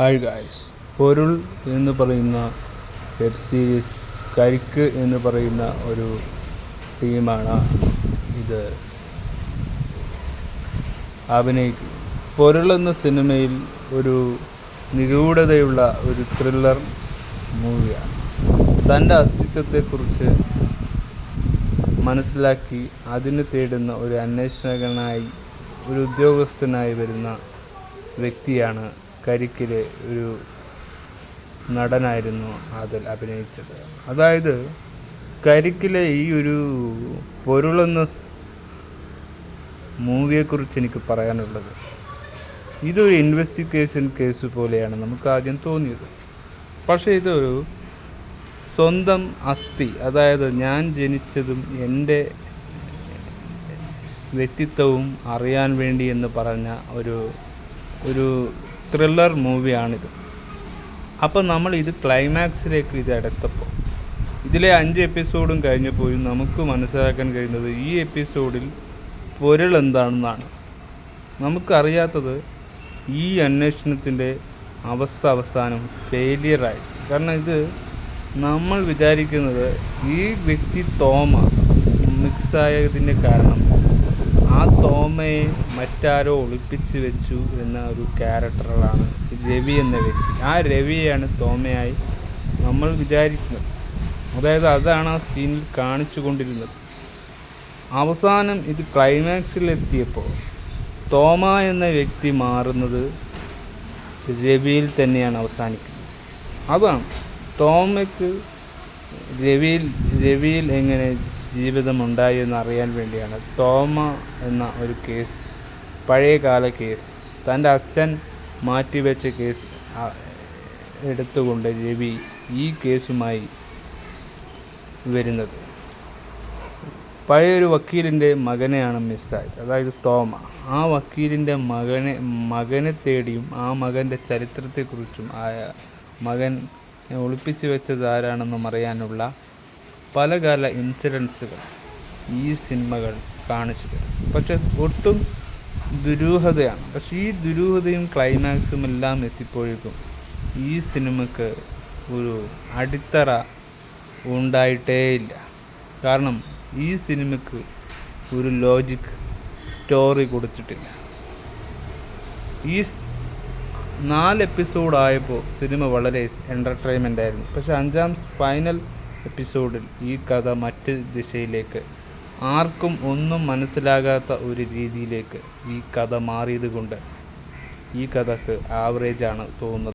Hi guys പൊരുൾ എന്ന് പറയുന്ന വെബ് സീരീസ് കരിക്ക് എന്ന് പറയുന്ന ഒരു ടീമാണ് ഇത്. അഭിനയിക്കുക പൊരുൾ എന്ന സിനിമയിൽ ഒരു നിഗൂഢതയുള്ള ഒരു ത്രില്ലർ മൂവിയാണ് തന്റെ അസ്തിത്വത്തെക്കുറിച്ച് മനസ്സിലാക്കി അതിന് തേടുന്ന ഒരു അന്വേഷകനായി ഒരു ഉദ്യോഗസ്ഥനായി വരുന്ന വ്യക്തിയാണ് കരിക്കിലെ ഒരു നടനായിരുന്നു അതിൽ അഭിനയിച്ചത്. അതായത് കരിക്കിലെ ഈ ഒരു പൊരുളെന്ന മൂവിയെക്കുറിച്ച് എനിക്ക് പറയാനുള്ളത് ഇതൊരു ഇൻവെസ്റ്റിഗേഷൻ കേസ് പോലെയാണ് നമുക്ക് ആദ്യം തോന്നിയത്. പക്ഷേ ഇതൊരു സ്വന്തം അസ്ഥി അതായത് ഞാൻ ജനിച്ചതും എന്റെ വ്യക്തിത്വവും അറിയാൻ വേണ്ടി എന്ന് പറഞ്ഞ ഒരു ഒരു ത്രില്ലർ മൂവിയാണിത് അപ്പോൾ നമ്മൾ ഇത് ക്ലൈമാക്സിലേക്ക് ഇത് എടുത്തപ്പോൾ ഇതിലെ അഞ്ച് എപ്പിസോഡും കഴിഞ്ഞപ്പോൾ നമുക്ക് മനസ്സിലാക്കാൻ കഴിയുന്നത് ഈ എപ്പിസോഡിൽ പൊരുൾ എന്താണെന്നാണ്. നമുക്കറിയാത്തത് ഈ അന്വേഷണത്തിന്റെ അവസ്ഥ അവസാനം ഫെയിലിയറായി കാരണം ഇത് നമ്മൾ വിചാരിക്കുന്നത് ഈ വ്യക്തി തോമ മിക്സായതിന്റെ കാരണം ആ തോമയെ മറ്റാരോ ഒളിപ്പിച്ച് വെച്ചു എന്ന ഒരു ക്യാരക്ടറാണ് രവി എന്ന വ്യക്തി. ആ രവിയാണ് തോമയായി നമ്മൾ വിചാരിക്കുന്നത്. അതായത് അതാണ് ആ സീനിൽ കാണിച്ചു കൊണ്ടിരുന്നത്. അവസാനം ഇത് ക്ലൈമാക്സിലെത്തിയപ്പോൾ തോമ എന്ന വ്യക്തി മാറുന്നത് രവിയിൽ തന്നെയാണ് അവസാനിക്കുന്നത്. അതാണ് തോമയ്ക്ക് രവിയിൽ രവിയിൽ എങ്ങനെ ജീവിതമുണ്ടായി എന്ന് അറിയാൻ വേണ്ടിയാണ് തോമ എന്ന ഒരു കേസ് പഴയകാല കേസ് തന്റെ അച്ഛൻ മാറ്റിവെച്ച കേസ് എടുത്തുകൊണ്ട് രവി ഈ കേസുമായി വരുന്നത്. പഴയൊരു വക്കീലിന്റെ മകനെയാണ് മിസ്സായത് അതായത് തോമ. ആ വക്കീലിന്റെ മകനെ മകനെ തേടിയും ആ മകന്റെ ചരിത്രത്തെക്കുറിച്ചും ആ മകൻ ഒളിപ്പിച്ചു വെച്ചത് ആരാണെന്നും അറിയാനുള്ള പലകാല ഇൻസിഡൻസുകൾ ഈ സിനിമകൾ കാണിച്ചു തരും. പക്ഷെ ഒട്ടും ദുരൂഹതയാണ്. പക്ഷേ ഈ ദുരൂഹതയും ക്ലൈമാക്സും എല്ലാം എത്തിപ്പോഴേക്കും ഈ സിനിമക്ക് ഒരു അടിത്തറ ഉണ്ടായിട്ടേയില്ല കാരണം ഈ സിനിമയ്ക്ക് ഒരു ലോജിക് സ്റ്റോറി കൊടുത്തിട്ടില്ല. ഈ നാല് എപ്പിസോഡായപ്പോൾ സിനിമ വളരെ എന്റർടൈൻമെന്റ് ആയിരുന്നു. പക്ഷേ അഞ്ചാം ഫൈനൽ എപ്പിസോഡിൽ ഈ കഥ മറ്റ് ദിശയിലേക്ക് ആർക്കും ഒന്നും മനസ്സിലാകാത്ത ഒരു രീതിയിലേക്ക് ഈ കഥ മാറിയത് കൊണ്ട് ഈ കഥക്ക് ആവറേജാണ് തോന്നുന്നത്.